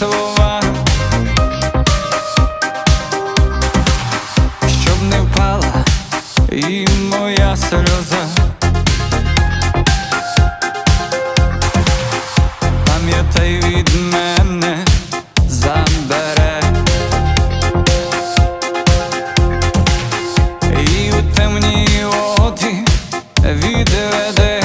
слова, щоб не впала і моя сльоза. Пам'ятай від мене забере і у темні оді відведе.